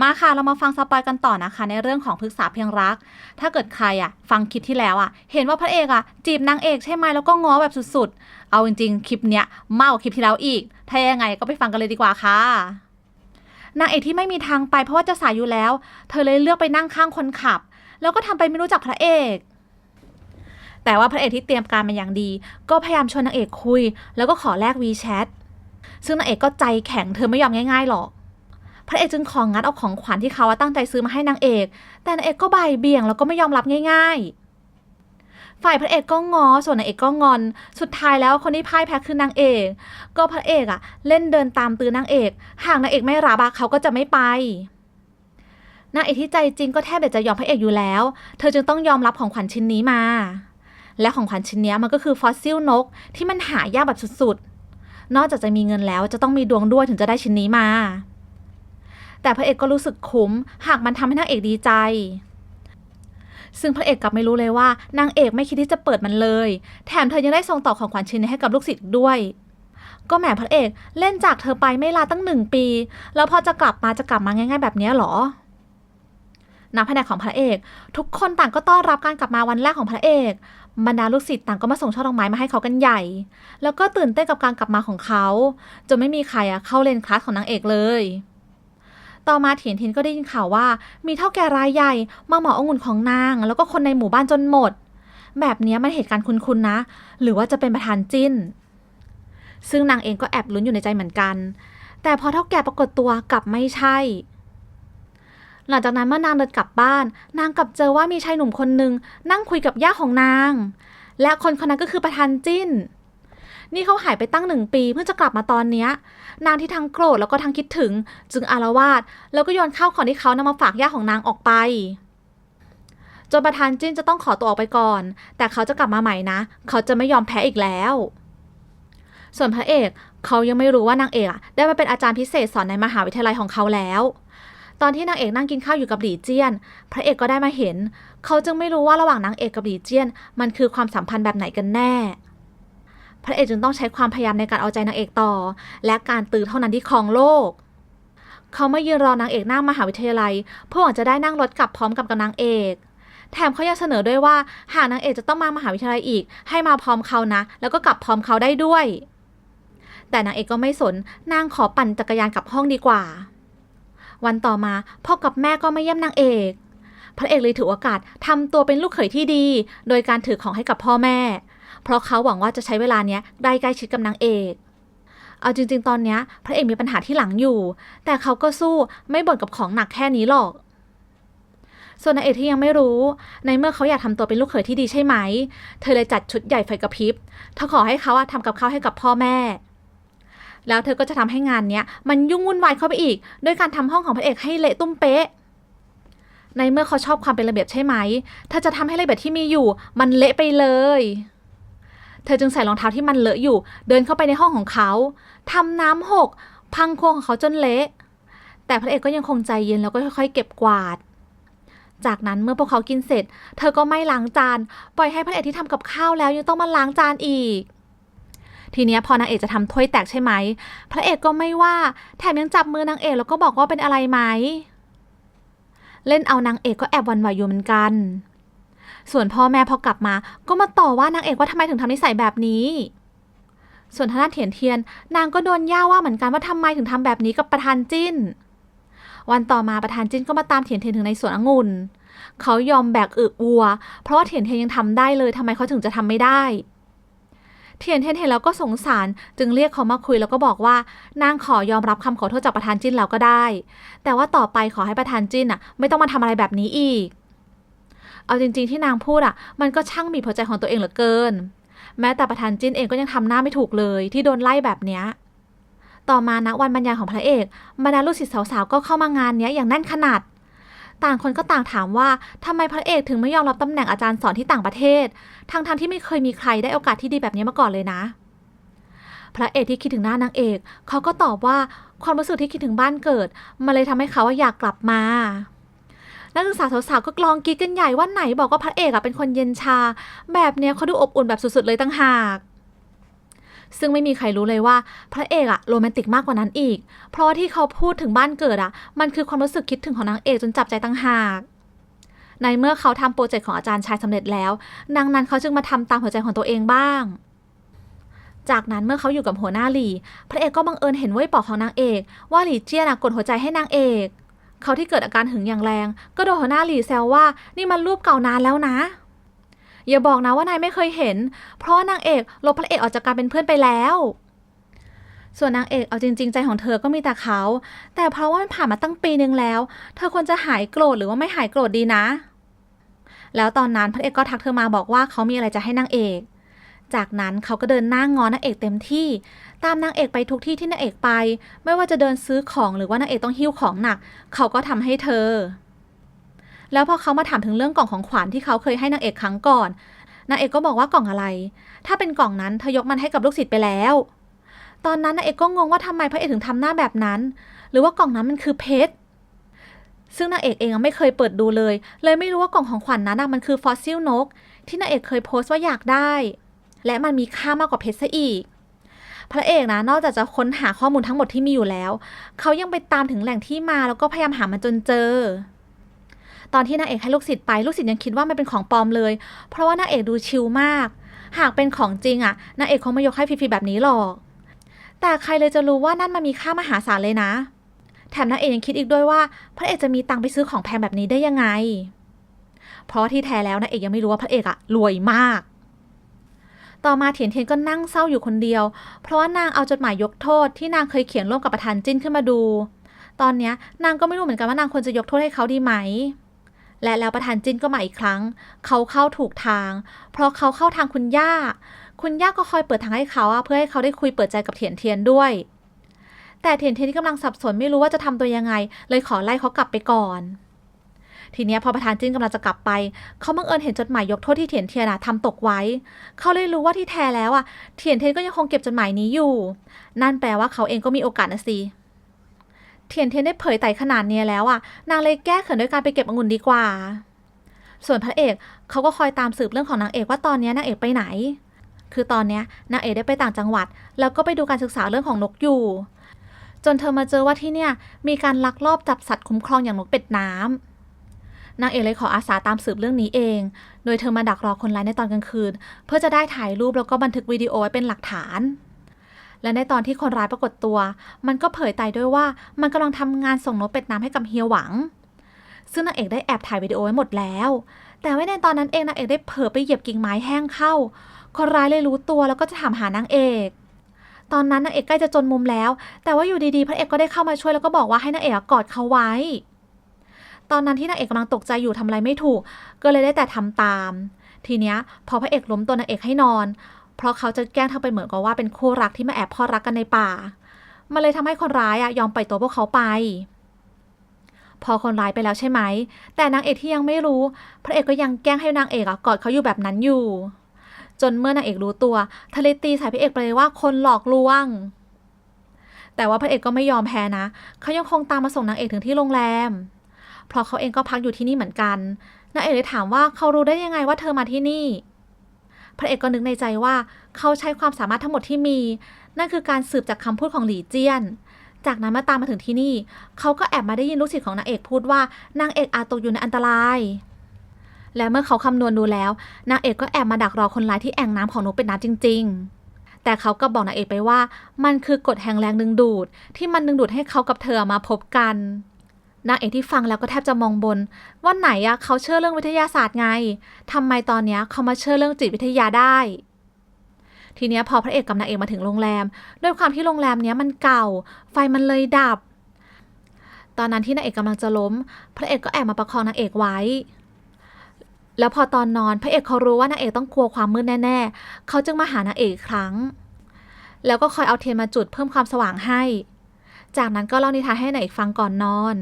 มาค่ะเรามาฟังสปอยกันต่อนะคะ ในเรื่องของพฤกษาเพียงรัก ถ้าเกิดใครอะ ฟังคลิปที่แล้วอะ เห็นว่าพระเอกอะ จีบนางเอกใช่ไหมแล้วก็ง้อแบบสุดๆ เอาจริงๆ คลิปเนี้ยมากกว่าคลิปที่แล้วอีก ถ้ายังไงก็ไปฟังกันเลยดีกว่าค่ะนางเอกที่ไม่มีทางไปเพราะว่าจะสายอยู่แล้ว เธอเลยเลือกไปนั่งข้างคนขับ แล้วก็ทำไปไม่รู้จักพระเอก แต่ว่าพระเอกที่เตรียมการมาอย่างดี ก็พยายามชวนนางเอกคุย แล้วก็ขอแลกวีแชทซึ่งนางเอกก็ใจแข็งเธอไม่ยอมง่ายๆหรอก พระเอกจึงของงัดเอาของขวัญที่เขาตั้งใจซื้อมาให้นางเอก แต่นางเอกก็บ่ายเบี่ยงแล้วก็ไม่ยอมรับง่ายๆ ฝ่ายพระเอกก็งอ ส่วนนางเอกก็งอน สุดท้ายแล้วคนที่พ่ายแพ้คือนางเอก ก็พระเอกอะเล่นเดินตามตื้อนางเอก หากนางเอกไม่รับเขาก็จะไม่ไปนางเอกที่ใจจริงก็แทบจะยอมพระเอกอยู่แล้ว เธอจึงต้องยอมรับของขวัญชิ้นนี้มา และของขวัญชิ้นนี้มันก็คือฟอสซิลนกที่มันหายากแบบสุดๆ นอกจากจะมีเงินแล้วจะต้องมีดวงด้วยถึงจะได้ชิ้นนี้มา แต่พระเอกก็รู้สึกคุ้ม หากมันทำให้นางเอกดีใจ ซึ่งพระเอกกลับไม่รู้เลยว่านางเอกไม่คิดที่จะเปิดมันเลย แถมเธอยังได้ส่งต่อของขวัญชิ้นนี้ให้กับลูกศิษย์ด้วย ก็แหมพระเอกเล่นจากเธอไปไม่ลาตั้งหนึ่งปี แล้วพอจะกลับมาจะกลับมาง่าย ๆ แบบนี้หรอนักแผนกของพระเอก ทุกคนต่างก็ต้อนรับการกลับมาวันแรกของพระเอกบรรดาลูกศิษย์ต่างก็มาส่งช่อดอกไม้มาให้เขากันใหญ่ แล้วก็ตื่นเต้นกับการกลับมาของเขา จนไม่มีใครอะเข้าเรียนคลาสของนางเอกเลย ต่อมาเถียนทินก็ได้ยินข่าวว่า มีเท่าแก่รายใหญ่มาเหมาองุ่นของนาง แล้วก็คนในหมู่บ้านจนหมด แบบนี้มันเหตุการณ์คุ้นๆนะ หรือว่าจะเป็นประธานจิ้น ซึ่งนางเองก็แอบลุ้นอยู่ในใจเหมือนกัน แต่พอเท่าแก่ปรากฏตัวกลับไม่ใช่ หลังจากนั้นเมื่อนางเดินกลับบ้าน นางกลับเจอว่ามีชายหนุ่มคนหนึ่งนั่งคุยกับย่าของนาง และคนคนนั้นก็คือประธานจิ้นนี่เขาหายไปตั้งหนึ่งปีเพิ่งจะกลับมาตอนเนี้ย นางที่ทั้งโกรธแล้วก็ทั้งคิดถึง จึงอารวาสแล้วก็โยนข้าวของที่เขานำมาฝากย่าของนางออกไปจนประธานจิ้นจะต้องขอตัวออกไปก่อน แต่เขาจะกลับมาใหม่นะ เขาจะไม่ยอมแพ้อีกแล้ว ส่วนพระเอกเขายังไม่รู้ว่านางเอกได้มาเป็นอาจารย์พิเศษสอนในมหาวิทยาลัยของเขาแล้ว ตอนที่นางเอกนั่งกินข้าวอยู่กับหลีเจี้ยน พระเอกก็ได้มาเห็น เขาจึงไม่รู้ว่าระหว่างนางเอกกับหลีเจี้ยน มันคือความสัมพันธ์แบบไหนกันแน่ พระเอกจึงต้องใช้ความพยายามในการเอาใจนางเอกต่อ และการตื่นเท่านั้นที่ครองโลก เขามายืนรอนางเอกหน้ามหาวิทยาลัย เพื่อหวังจะได้นั่งรถกลับพร้อมกับกับนางเอก แถมเขายังเสนอด้วยว่าหากนางเอกจะต้องมามหาวิทยาลัยอีก ให้มาพร้อมเขานะ แล้วก็กลับพร้อมเขาได้ด้วย แต่นางเอกก็ไม่สนนางขอปั่นจักรยานกลับห้องดีกว่า วันต่อมาพ่อกับแม่ก็ไมาเยี่ยมนางเอกพระเอกเลยถือโอกาสทำตัวเป็นลูกเขยที่ดี โดยการถือของให้กับพ่อแม่ เพราะเขาหวังว่าจะใช้เวลาเนี้ยได้ใกล้ชิดกับนางเอกเอาจริง ๆ ตอนเนี้ยพระเอกมีปัญหาที่หลังอยู่ แต่เขาก็สู้ไม่บ่นกับของหนักแค่นี้หรอก ส่วนนางเอกที่ยังไม่รู้ ในเมื่อเขาอยากทำตัวเป็นลูกเขยที่ดีใช่ไหม เธอเลยจัดชุดใหญ่ไฟกระพริบเธอขอให้เขาอะทำกับข้าวให้กับพ่อแม่ แล้วเธอก็จะทำให้งานเนี้ยมันยุ่งวุ่นวายเข้าไปอีก ด้วยการทำห้องของพระเอกให้เละตุ้มเป๊ะ ในเมื่อเขาชอบความเป็นระเบียบใช่ไหมเธอจะทำให้ระเบียบที่มีอยู่ มันเละไปเลย เธอจึงใส่รองเท้าที่มันเลอะอยู่ เดินเข้าไปในห้องของเขาทำน้ำหก พังครัวของเขาจนเละ แต่พระเอกก็ยังคงใจเย็นแล้วก็ค่อยๆ เก็บกวาด จากนั้นเมื่อพวกเขากินเสร็จ เธอก็ไม่ล้างจาน ปล่อยให้พระเอกที่ทำกับข้าวแล้วยังต้องมาล้างจานอีก ทีนี้พอนางเอกจะทำถ้วยแตกใช่ไหม พระเอกก็ไม่ว่า แถมยังจับมือนางเอกแล้วก็บอกว่าเป็นอะไรไหม เล่นเอานางเอกก็แอบหวันไหวอยู่เหมือนกัน ส่วนพ่อแม่พอกลับมา ก็มาต่อว่านางเอกว่าทำไมถึงทำนิสัยแบบนี้ ส่วนทางด้านเถียนเทียน นางก็โดนย่าว่าเหมือนกันว่าทำไมถึงทำแบบนี้กับประธานจิ้น วันต่อมาประธานจิ้นก็มาตามเถียนเทียนถึงในสวนองุ่นเขายอมแบกอึวัว เพราะว่าเถียนเทียนยังทำได้เลยทำไมเขาถึงจะทำไม่ได้เทียนเทียนเห็นแล้วก็สงสารจึงเรียกเขามาคุยแล้วก็บอกว่านางขอยอมรับคำขอโทษจากประธานจิ้นแล้วก็ได้ แต่ว่าต่อไปขอให้ประธานจิ้นอะ ไม่ต้องมาทำอะไรแบบนี้อีก เอาจริง ๆที่นางพูดอะ มันก็ช่างบีบหัวใจของตัวเองเหลือเกิน แม้แต่ประธานจิ้นเองก็ยังทำหน้าไม่ถูกเลยที่โดนไล่แบบเนี้ยต่อมาณวันบรรยายของพระเอกบรรดาลูกศิษย์สาวๆก็เข้ามางานเนี้ยอย่างแน่นขนาด ต่างคนก็ต่างถามว่าทำไมพระเอกถึงไม่ยอมรับตำแหน่งอาจารย์สอนที่ต่างประเทศทั้งๆที่ไม่เคยมีใครได้โอกาสที่ดีแบบนี้มาก่อนเลยนะ พระเอกที่คิดถึงหน้านางเอกเขาก็ตอบว่าความรู้สึกที่คิดถึงบ้านเกิด มันเลยทำให้เขาอยากกลับมา นักศึกษาสาวๆก็กลองกีดกันใหญ่ว่าไหนบอกว่าพระเอกอะเป็นคนเย็นชา แบบเนี้ยเขาดูอบอุ่นแบบสุดๆเลยตั้งหากซึ่งไม่มีใครรู้เลยว่าพระเอกอะโรแมนติกมากกว่านั้นอีก เพราะที่เขาพูดถึงบ้านเกิดอะมันคือความรู้สึกคิดถึงของนางเอกจนจับใจตั้งหาก ในเมื่อเขาทำโปรเจกต์ของอาจารย์ชายสำเร็จแล้วดังนั้นเขาจึงมาทำตามหัวใจของตัวเองบ้าง จากนั้นเมื่อเขาอยู่กับหัวหน้าหลี่ พระเอกก็บังเอิญเห็นเว่ยปอกของนางเอก ว่าหลี่เจี้ยนะกดหัวใจให้นางเอก เขาที่เกิดอาการหึงอย่างแรง ก็โดนหัวหน้าหลีแซวว่า นี่มันรูปเก่านานแล้วนะ อย่าบอกนะว่านายไม่เคยเห็น เพราะว่านางเอกลบพระเอกออกจากการเป็นเพื่อนไปแล้ว ส่วนนางเอกเอาจริง ๆ ใจของเธอก็มีแต่เขา แต่เพราะว่ามันผ่านมาตั้งปีนึงแล้ว เธอควรจะหายโกรธหรือว่าไม่หายโกรธดีนะ แล้วตอนนั้นพระเอกก็ทักเธอมาบอกว่าเขามีอะไรจะให้นางเอก จากนั้นเขาก็เดินหน้างงอนางเอกเต็มที่ ตามนางเอกไปทุกที่ที่นางเอกไป ไม่ว่าจะเดินซื้อของหรือว่านางเอกต้องหิ้วของหนัก เขาก็ทำให้เธอ แล้วพอเขามาถามถึงเรื่องกล่องของขวัญที่เขาเคยให้นางเอกครั้งก่อนนางเอกก็บอกว่ากล่องอะไร ถ้าเป็นกล่องนั้นเธอยกมันให้กับลูกศิษย์ไปแล้ว ตอนนั้นนางเอกก็งงว่าทำไมพระเอกถึงทำหน้าแบบนั้น หรือว่ากล่องนั้นมันคือเพชร ซึ่งนางเอกเองไม่เคยเปิดดูเลย เลยไม่รู้ว่ากล่องของขวัญนั้นมันคือฟอสซิลนก ที่นางเอกเคยโพสต์ว่าอยากได้ และมันมีค่ามากกว่าเพชรซะอีก พระเอกนะนอกจากจะค้นหาข้อมูลทั้งหมดที่มีอยู่แล้ว เขายังไปตามถึงแหล่งที่มาแล้วก็พยายามหามันจนเจอ ตอนที่นางเอกให้ลูกศิษย์ไปลูกศิษย์ยังคิดว่ามันเป็นของปลอมเลย เพราะว่านางเอกดูชิลมาก หากเป็นของจริงอะนางเอกคงไม่ยกให้ฟรีๆแบบนี้หรอก แต่ใครเลยจะรู้ว่านั่นมันมีค่ามหาศาลเลยนะ แถมนางเอกยังคิดอีกด้วยว่า พระเอกจะมีตังไปซื้อของแพงแบบนี้ได้ยังไง เพราะที่แท้แล้วนางเอกยังไม่รู้ว่าพระเอกอะรวยมาก ต่อมาเถียนเทียนก็นั่งเศร้าอยู่คนเดียว เพราะว่านางเอาจดหมายยกโทษที่นางเคยเขียนร่วมกับประธานจิ้นขึ้นมาดู ตอนนี้นางก็ไม่รู้เหมือนกันว่านางควรจะยกโทษให้เขาดีไหม และแล้วประธานจิ้นก็มาอีกครั้ง เขาเข้าถูกทาง เพราะเขาเข้าทางคุณย่า คุณย่าก็คอยเปิดทางให้เขาเพื่อให้เขาได้คุยเปิดใจกับเถียนเทียนด้วย แต่เถียนเทียนที่กำลังสับสนไม่รู้ว่าจะทำตัวยังไง เลยขอไล่เขากลับไปก่อน ทีนี้พอประธานจิ้นกำลังจะกลับไป เขาบังเอิญเห็นจดหมายยกโทษที่เถียนเทียนอะทำตกไว้ เขาเลยรู้ว่าที่แท้แล้วอะเถียนเทียนก็ยังคงเก็บจดหมายนี้อยู่ นั่นแปลว่าเขาเองก็มีโอกาสนะสิเทียนเทียนได้เผยไต่ขนาดนี้แล้วอะนางเลยแก้เขินด้วยการไปเก็บองุ่นดีกว่า ส่วนพระเอกเขาก็คอยตามสืบเรื่องของนางเอกว่าตอนนี้นางเอกไปไหน คือตอนนี้นางเอกได้ไปต่างจังหวัด แล้วก็ไปดูการศึกษาเรื่องของนกอยู่จนเธอมาเจอว่าที่เนี่ยมีการลักลอบจับสัตว์คุ้มครองอย่างนกเป็ดน้ำ นางเอกเลยขออาสาตามสืบเรื่องนี้เอง โดยเธอมาดักรอคนร้ายในตอนกลางคืน เพื่อจะได้ถ่ายรูปแล้วก็บันทึกวิดีโอไว้เป็นหลักฐาน และในตอนที่คนร้ายปรากฏตัว มันก็เผยไตด้วยว่ามันกำลังทำงานส่งนกเป็ดน้ำให้กับเฮียหวัง ซึ่งนางเอกได้แอบถ่ายวิดีโอไว้หมดแล้ว แต่ว่าในตอนนั้นเองนางเอกได้เผลอไปเหยียบกิ่งไม้แห้งเข้า คนร้ายเลยรู้ตัวแล้วก็จะถามหานางเอกตอนนั้นนางเอกใกล้จะจนมุมแล้ว แต่ว่าอยู่ดีๆ พระเอกก็ได้เข้ามาช่วยแล้วก็บอกว่าให้นางเอกกอดเขาไว้ ตอนนั้นที่นางเอกกำลังตกใจอยู่ทำอะไรไม่ถูก ก็เลยได้แต่ทำตาม ทีเนี้ยพอพระเอกล้มตัวนางเอกให้นอน เพราะเขาจะแกล้งทำเป็นเหมือนกับว่าเป็นคู่รักที่มาแอบพอดรักกันในป่า มันเลยทำให้คนร้ายอะยอมปล่อยตัวพวกเขาไป พอคนร้ายไปแล้วใช่ไหม แต่นางเอกที่ยังไม่รู้ พระเอกก็ยังแกล้งให้นางเอกอะกอดเขาอยู่แบบนั้นอยู่ จนเมื่อนางเอกรู้ตัวทะเลตีใส่พระเอกไปเลยว่าคนหลอกลวงแต่ว่าพระเอกก็ไม่ยอมแพ้นะ เขายังคงตามมาส่งนางเอกถึงที่โรงแรม เพราะเขาเองก็พักอยู่ที่นี่เหมือนกันนางเอกเลยถามว่าเขารู้ได้ยังไงว่าเธอมาที่นี่ พระเอกก็นึกในใจว่าเขาใช้ความสามารถทั้งหมดที่มี นั่นคือการสืบจากคำพูดของหลี่เจี้ยน จากนั้นมาตามมาถึงที่นี่ เขาก็แอบมาได้ยินลูกศิษย์ของนางเอกพูดว่านางเอกอาจตกอยู่ในอันตราย และเมื่อเขาคำนวณดูแล้ว นางเอกก็แอบมาดักรอคนร้ายที่แอ่งน้ำของนกเป็ดน้ำจริง ๆแต่เขาก็บอกนางเอกไปว่า มันคือกฎแห่งแรงดึงดูด ที่มันดึงดูดให้เขากับเธอมาพบกัน นางเอกที่ฟังแล้วก็แทบจะมองบน ว่าไหนอะเขาเชื่อเรื่องวิทยาศาสตร์ไงทำไมตอนเนี้ยเขามาเชื่อเรื่องจิตวิทยาได้ ทีเนี้ยพอพระเอกกับนางเอกมาถึงโรงแรม ด้วยความที่โรงแรมเนี้ยมันเก่า ไฟมันเลยดับ ตอนนั้นที่นางเอกกำลังจะล้ม พระเอกก็แอบมาประคองนางเอกไว้ แล้วพอตอนนอนพระเอกเขารู้ว่านางเอกต้องกลัวความมืดแน่ๆ เขาจึงมาหานางเอกอีกครั้ง แล้วก็คอยเอาเทียนมาจุดเพิ่มความสว่างให้ จากนั้นก็เล่านิทานให้นางเอกฟังก่อนนอน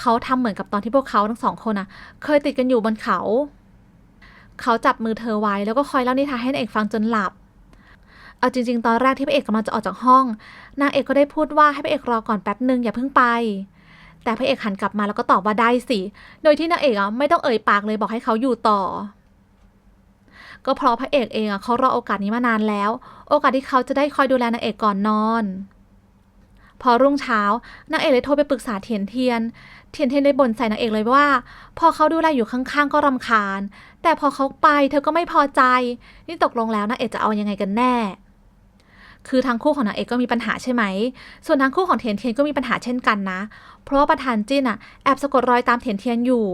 เขาทำเหมือนกับตอนที่พวกเขาทั้งสองคนอะเคยติดกันอยู่บนเขา เขาจับมือเธอไว้แล้วก็คอยเล่านิทานให้นางเอกฟังจนหลับ เอาจริง ๆ ตอนแรกที่พระเอกกำลังจะออกจากห้อง นางเอกก็ได้พูดว่าให้พระเอกรอก่อนแป๊บหนึ่งอย่าเพิ่งไป แต่พระเอกหันกลับมาแล้วก็ตอบว่าได้สิ โดยที่นางเอกอะไม่ต้องเอ่ยปากเลยบอกให้เขาอยู่ต่อ ก็เพราะพระเอกเองอะเขารอโอกาสนี้มานานแล้ว โอกาสที่เขาจะได้คอยดูแลนางเอกก่อนนอน พอรุ่งเช้านางเอกเลยโทรไปปรึกษาเทียนเทียน เทียนเทียนได้บ่นใส่นางเอกเลยว่า พอเขาดูแลอยู่ข้างๆ ก็รำคาญ แต่พอเขาไปเธอก็ไม่พอใจ นี่ตกลงแล้วนางเอกจะเอายังไงกันแน่คือทั้งคู่ของนางเอกก็มีปัญหาใช่ไหม ส่วนทั้งคู่ของเทียนเทียนก็มีปัญหาเช่นกันนะ เพราะว่าประธานจิ้นอะแอบสะกดรอยตามเทียนเทียนอยู่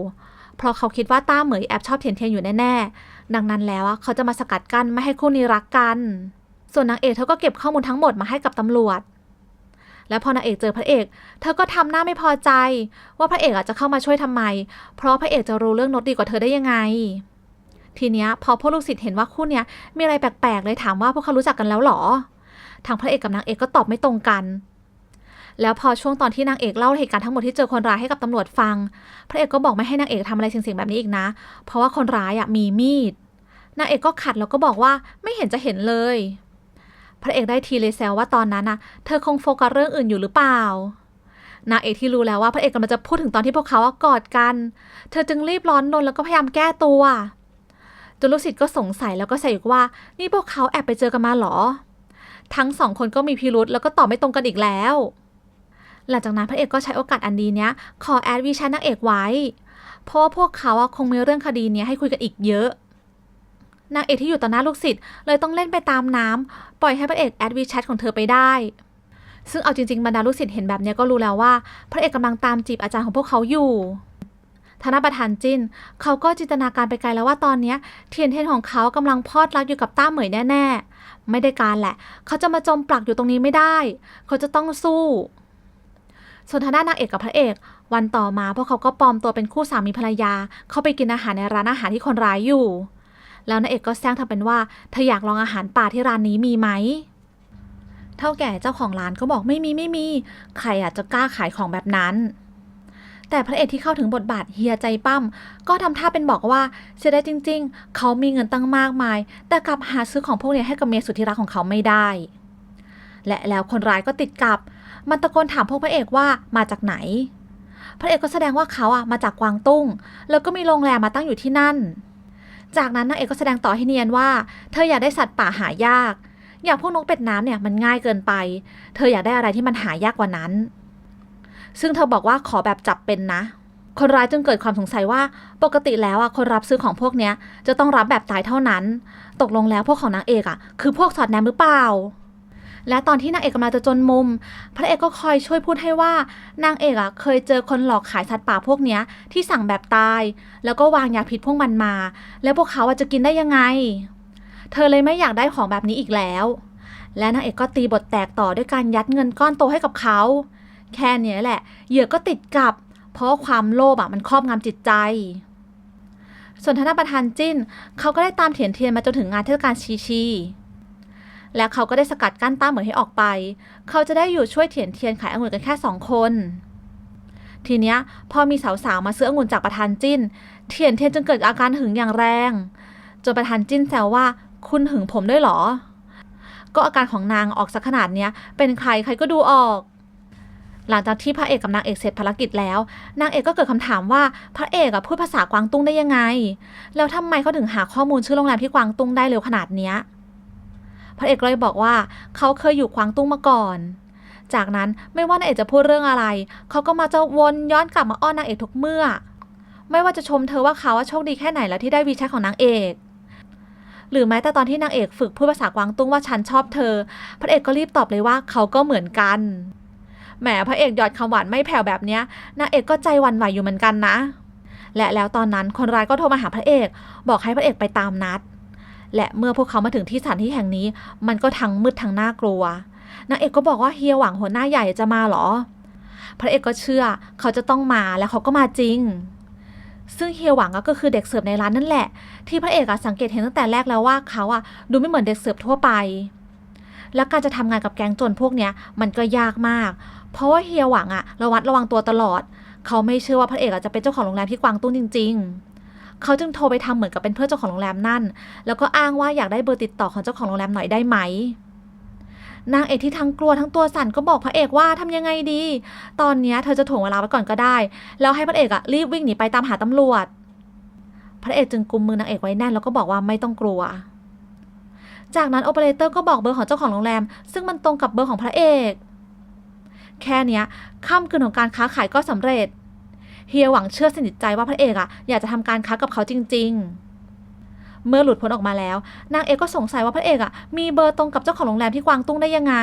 เพราะเขาคิดว่าต้าเหมยแอบชอบเทียนเทียนอยู่แน่ๆ ดังนั้นแล้วเขาจะมาสกัดกั้นไม่ให้คู่นี้รักกัน ส่วนนางเอกเธอก็เก็บข้อมูลทั้งหมดมาให้กับตำรวจ และพอนางเอกเจอพระเอก เธอก็ทำหน้าไม่พอใจ ว่าพระเอกอาจจะเข้ามาช่วยทำไม เพราะพระเอกจะรู้เรื่องนตดีกว่าเธอได้ยังไง ทีเนี้ยพอพวกลูกศิษย์เห็นว่าคู่เนี้ยมีอะไรแปลกๆเลยถามว่าพวกเขารู้จักกันแล้วหรอ ทางพระเอกกับนางเอกก็ตอบไม่ตรงกัน แล้วพอช่วงตอนที่นางเอกเล่าเหตุการณ์ทั้งหมดที่เจอคนร้ายให้กับตำรวจฟัง พระเอกก็บอกไม่ให้นางเอกทำอะไรเสี่ยงๆแบบนี้อีกนะ เพราะว่าคนร้ายอะมีมีด นางเอกก็ขัดแล้วก็บอกว่าไม่เห็นจะเห็นเลย พระเอกได้ทีเลยแซวว่าตอนนั้นน่ะเธอคงโฟกัสเรื่องอื่นอยู่หรือเปล่านางเอกที่รู้แล้วว่าพระเอกกำลังจะพูดถึงตอนที่พวกเขากอดกัน เธอจึงรีบร้อนรนแล้วก็พยายามแก้ตัวจนลูกศิษย์ก็สงสัยแล้วก็ใส่อีกว่า นี่พวกเขาแอบไปเจอกันมาเหรอ ทั้งสองคนก็มีพิรุษแล้วก็ตอบไม่ตรงกันอีกแล้ว หลังจากนั้นพระเอกก็ใช้โอกาสอันดีเนี้ย ขอแอดวิชันนางเอกไว้ เพราะว่าพวกเขาคงมีเรื่องคดีเนี้ยให้คุยกันอีกเยอะ นางเอกที่อยู่ต่อหน้าลูกศิษย์เลยต้องเล่นไปตามน้ำปล่อยให้พระเอกแอดวิชันของเธอไปได้ ซึ่งเอาจริงๆบรรดาลูกศิษย์เห็นแบบนี้ก็รู้แล้วว่า พระเอกกำลังตามจีบอาจารย์ของพวกเขาอยู่ทนาประธานจินเขาก็จินตนาการไปไกลแล้วว่าตอนนี้เทียนเทนของเขากำลังพอดรักอยู่กับต้าเหมยแน่ๆ ไม่ได้การแหละ เขาจะมาจมปลักอยู่ตรงนี้ไม่ได้ เขาจะต้องสู้ ส่วนทางด้านนางเอกกับพระเอก วันต่อมาพวกเขาก็ปลอมตัวเป็นคู่สามีภรรยา เข้าไปกินอาหารในร้านอาหารที่คนร้ายอยู่ แล้วนางเอกก็แซงทำเป็นว่าเธออยากลองอาหารป่าที่ร้านนี้มีไหมเท่าแก่เจ้าของร้านก็บอกไม่มีไม่มี ใครอาจจะกล้าขายของแบบนั้น แต่พระเอกที่เข้าถึงบทบาทเฮียใจปั้ม ก็ทำท่าเป็นบอกว่าเสียดายจริง ๆ เขามีเงินตั้งมากมาย แต่กลับหาซื้อของพวกนี้ให้กับเมียสุดที่รักของเขาไม่ได้ และแล้วคนร้ายก็ติดกับ มันตะโกนถามพวกพระเอกว่ามาจากไหน พระเอกก็แสดงว่าเขาอะมาจากกวางตุ้ง แล้วก็มีโรงแรมมาตั้งอยู่ที่นั่น จากนั้นนางเอกก็แสดงต่อให้เนียนว่า เธออยากได้สัตว์ป่าหายาก อย่างพวกนกเป็ดน้ำเนี่ยมันง่ายเกินไป เธออยากได้อะไรที่มันหายากกว่านั้น ซึ่งเธอบอกว่าขอแบบจับเป็นนะ คนร้ายจึงเกิดความสงสัยว่าปกติแล้วอะคนรับซื้อของพวกเนี้ยจะต้องรับแบบตายเท่านั้น ตกลงแล้วพวกของนางเอกอะคือพวกสอดแนมหรือเปล่า และตอนที่นางเอกกำลังจะจนมุม พระเอกก็คอยช่วยพูดให้ว่านางเอกอะเคยเจอคนหลอกขายสัตว์ป่าพวกเนี้ยที่สั่งแบบตาย แล้วก็วางยาพิษพวกมันมา แล้วพวกเขาอะจะกินได้ยังไง เธอเลยไม่อยากได้ของแบบนี้อีกแล้ว และนางเอกก็ตีบทแตกต่อด้วยการยัดเงินก้อนโตให้กับเขา แค่เนี้ยแหละ เหยื่อก็ติดกับ เพราะความโลภอะมันครอบงำจิตใจส่วนทางด้านประธานจิ้น เขาก็ได้ตามเถียนเทียนมาจนถึงงานเทศกาลชีชี และเขาก็ได้สกัดกั้นต้าเหมยให้ออกไป เขาจะได้อยู่ช่วยเถียนเทียนขายองุ่นกันแค่สองคน ทีเนี้ยพอมีสาวๆมาซื้อองุ่นจากประธานจิ้น เถียนเทียนจึงเกิดอาการหึงอย่างแรง จนประธานจิ้นแซวว่าคุณหึงผมด้วยเหรอ ก็อาการของนางออกสักขนาดเนี้ย เป็นใครใครก็ดูออกหลังจากที่พระเอกกับนางเอกเสร็จภารกิจแล้ว นางเอกก็เกิดคำถามว่าพระเอกอะพูดภาษากวางตุ้งได้ยังไง แล้วทำไมเขาถึงหาข้อมูลชื่อโรงแรมที่กวางตุ้งได้เร็วขนาดเนี้ย พระเอกเลยบอกว่าเขาเคยอยู่กวางตุ้งมาก่อน จากนั้นไม่ว่านางเอกจะพูดเรื่องอะไร เขาก็มาจะวนย้อนกลับมาอ้อนนางเอกทุกเมื่อ ไม่ว่าจะชมเธอว่าเขาว่าโชคดีแค่ไหนแล้วที่ได้วีแชทของนางเอก หรือแม้แต่ตอนที่นางเอกฝึกพูดภาษากวางตุ้งว่าฉันชอบเธอ พระเอกก็รีบตอบเลยว่าเขาก็เหมือนกัน แหมพระเอกหยอดคำหวานไม่แผ่วแบบเนี้ยนางเอกก็ใจวันไหวอยู่เหมือนกันนะ และแล้วตอนนั้นคนร้ายก็โทรมาหาพระเอก บอกให้พระเอกไปตามนัด และเมื่อพวกเขามาถึงที่สถานที่แห่งนี้ มันก็ทั้งมืดทั้งน่ากลัวนางเอกก็บอกว่าเฮียหวังหัวหน้าใหญ่จะมาเหรอ พระเอกก็เชื่อเขาจะต้องมาและเขาก็มาจริง ซึ่งเฮียหวังก็คือเด็กเสิร์ฟในร้านนั่นแหละ ที่พระเอกอสังเกตเห็นตั้งแต่แรกแล้วว่าเขาอะดูไม่เหมือนเด็กเสิร์ฟทั่วไป และการจะทำงานกับแก๊งโจรพวกเนี้ยมันก็ยากมาก เพราะว่าเฮียหวังอะระวัดระวังตัวตลอด เขาไม่เชื่อว่าพระเอกอจะเป็นเจ้าของโรงแรมที่กวางตุ้งจริง ๆ เขาจึงโทรไปทำเหมือนกับเป็นเพื่อนเจ้าของโรงแรมนั่น แล้วก็อ้างว่าอยากได้เบอร์ติดต่อของเจ้าของโรงแรมหน่อยได้ไหม นางเอกที่ทั้งกลัวทั้งตัวสั่นก็บอกพระเอกว่าทำยังไงดี ตอนนี้เธอจะถ่วงเวลาไว้ก่อนก็ได้ แล้วให้พระเอกอะรีบวิ่งหนีไปตามหาตำรวจ พระเอกจึงกุมมือนางเอกไว้แน่นแล้วก็บอกว่าไม่ต้องกลัว จากนั้นโอเปอเรเตอร์ก็บอกเบอร์ของเจ้าของโรงแรม ซึ่งมันตรงกับเบอร์ของพระเอก แค่เนี้ยค่ำคืนของการค้าขายก็สำเร็จ เฮียหวังเชื่อสนิทใจว่าพระเอกอะอยากจะทำการค้ากับเขาจริง ๆ เมื่อหลุดพ้นออกมาแล้ว นางเอกก็สงสัยว่าพระเอกอะมีเบอร์ตรงกับเจ้าของโรงแรมที่กวางตุ้งได้ยังไง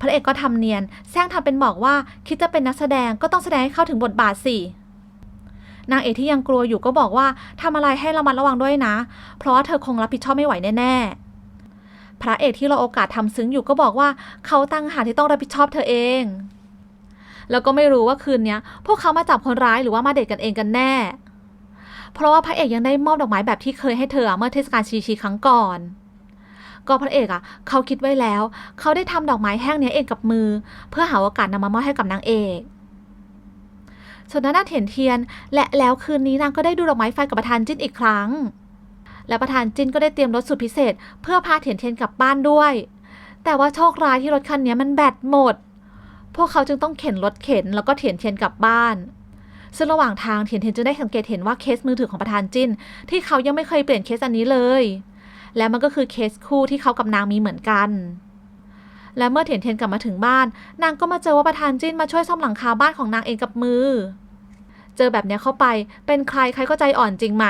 พระเอกก็ทำเนียนแซงทำเป็นบอกว่าคิดจะเป็นนักแสดงก็ต้องแสดงให้เข้าถึงบทบาทสินางเอกที่ยังกลัวอยู่ก็บอกว่าทำอะไรให้ระมัดระวังด้วยนะ เพราะว่าเธอคงรับผิดชอบไม่ไหวแน่ๆ พระเอกที่รอโอกาสทำซึ้งอยู่ก็บอกว่าเขาตั้งหาที่ต้องรับผิดชอบเธอเอง แล้วก็ไม่รู้ว่าคืนนี้พวกเขามาจับคนร้ายหรือว่ามาเดทกันเองกันแน่ เพราะว่าพระเอกยังได้มอบดอกไม้แบบที่เคยให้เธอเมื่อเทศกาลชีชีครั้งก่อน ก็พระเอกอะ เขาคิดไว้แล้ว เขาได้ทำดอกไม้แห้งนี้เองกับมือ เพื่อหาโอกาสนำมามอบให้กับนางเอกส่วนนาเถียนเทียน และแล้วคืนนี้นางก็ได้ดูดอกไม้ไฟกับประธานจิ้นอีกครั้ง และประธานจิ้นก็ได้เตรียมรถสุดพิเศษ เพื่อพาเถียนเทียนกลับบ้านด้วย แต่ว่าโชคร้ายที่รถคันนี้มันแบตหมด พวกเขาจึงต้องเข็นรถเข็นแล้วก็เถียนเทียนกลับบ้าน ซึ่งระหว่างทางเถียนเทียนจึงได้สังเกตเห็นว่าเคสมือถือของประธานจิ้น ที่เขายังไม่เคยเปลี่ยนเคสอันนี้เลย และมันก็คือเคสคู่ที่เขากับนางมีเหมือนกัน และเมื่อเถียนเทียนกลับมาถึงบ้าน นางก็มาเจอว่าประธานจิ้นมาช่วยซ่อมหลังคาบ้านของนางเองกับมือ เจอแบบเนี้ยเข้าไปเป็นใครใครก็ใจอ่อนจริงไหม